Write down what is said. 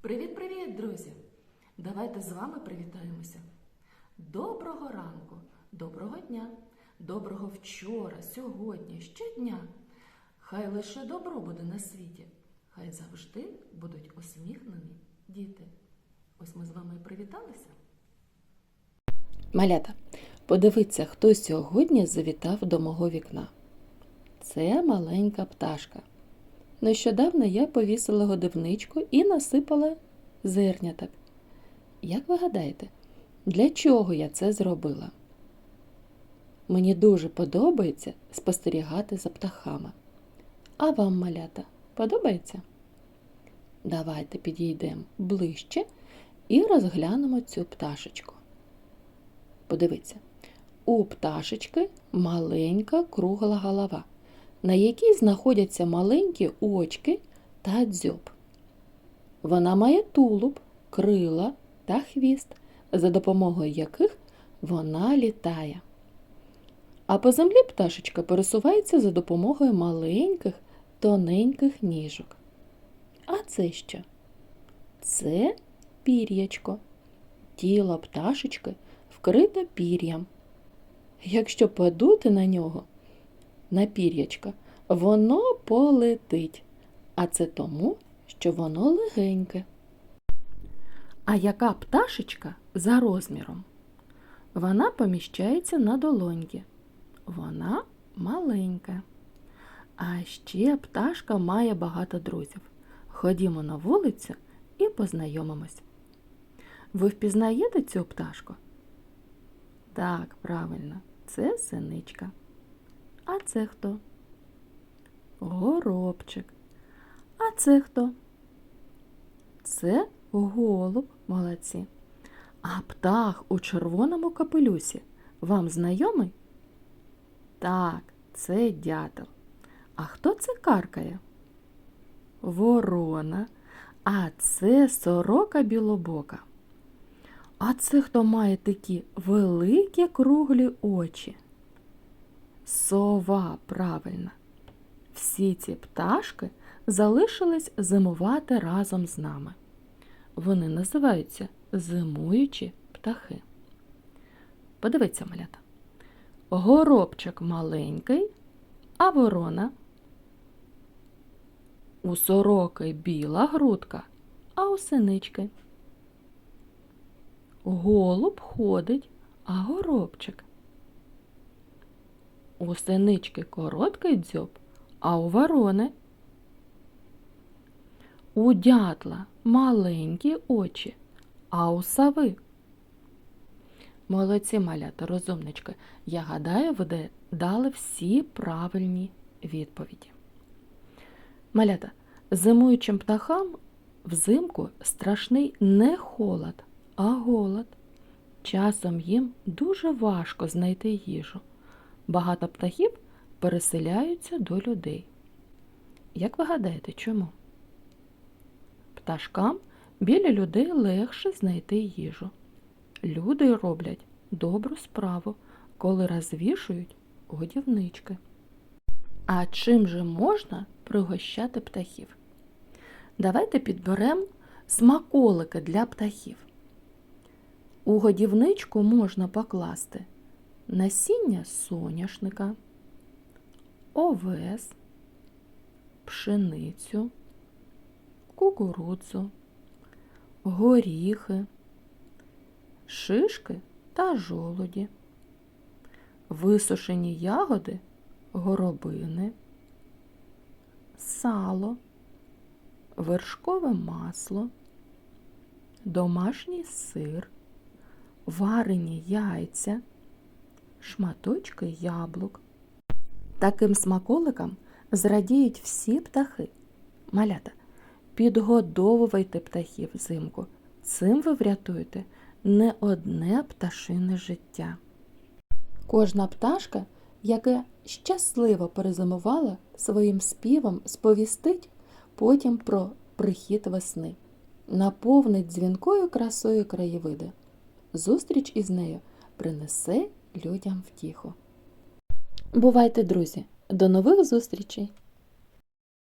Привіт-привіт, друзі! Давайте з вами привітаємося. Доброго ранку, доброго дня, доброго вчора, сьогодні, щодня. Хай лише добро буде на світі, хай завжди будуть усміхнені діти. Ось ми з вами і привіталися. Малята, подивіться, хто сьогодні завітав до мого вікна. Це маленька пташка. Нещодавно я повісила годівничку і насипала зерняток. Як ви гадаєте, для чого я це зробила? Мені дуже подобається спостерігати за птахами. А вам, малята, подобається? Давайте підійдемо ближче і розглянемо цю пташечку. Подивіться, у пташечки маленька кругла голова, на якій знаходяться маленькі очки та дзьоб. Вона має тулуб, крила та хвіст, за допомогою яких вона літає. А по землі пташечка пересувається за допомогою маленьких тоненьких ніжок. А це що? Це пір'ячко. Тіло пташечки вкрите пір'ям. Якщо подути на нього, на пір'ячка, воно полетить, а це тому, що воно легеньке. А яка пташечка за розміром? Вона поміщається на долоньки. Вона маленька. А ще пташка має багато друзів. Ходімо на вулицю і познайомимось. Ви впізнаєте цю пташку? Так, правильно, це синичка. А це хто? Горобчик. А це хто? Це голуб, молодці. А птах у червоному капелюсі вам знайомий? Так, це дятел. А хто це каркає? Ворона. А це сорока білобока. А це хто має такі великі круглі очі? Сова, правильно. Всі ці пташки залишились зимувати разом з нами. Вони називаються зимуючі птахи. Подивіться, малята. Горобчик маленький, а ворона. У сороки біла грудка, а у синички. Голуб ходить, а горобчик. У синички короткий дзьоб, а у ворони. У дятла маленькі очі, а у сови. Молодці малята, розумнички. Я гадаю, ви дали всі правильні відповіді. Малята, зимуючим птахам взимку страшний не холод, а голод. Часом їм дуже важко знайти їжу. Багато птахів переселяються до людей. Як ви гадаєте, чому? Пташкам біля людей легше знайти їжу. Люди роблять добру справу, коли розвішують годівнички. А чим же можна пригощати птахів? Давайте підберемо смаколики для птахів. У годівничку можна покласти насіння соняшника, овес, пшеницю, кукурудзу, горіхи, шишки та жолуді, висушені ягоди, горобини, сало, вершкове масло, домашній сир, варені яйця, шматочки яблук. Таким смаколикам зрадіють всі птахи. Малята, підгодовувайте птахів взимку. Цим ви врятуєте не одне пташине життя. Кожна пташка, яка щасливо перезимувала, своїм співом сповістить потім про прихід весни, наповнить дзвінкою красою краєвиди. Зустріч із нею принесе людям втіху. Бувайте, друзі! До нових зустрічей!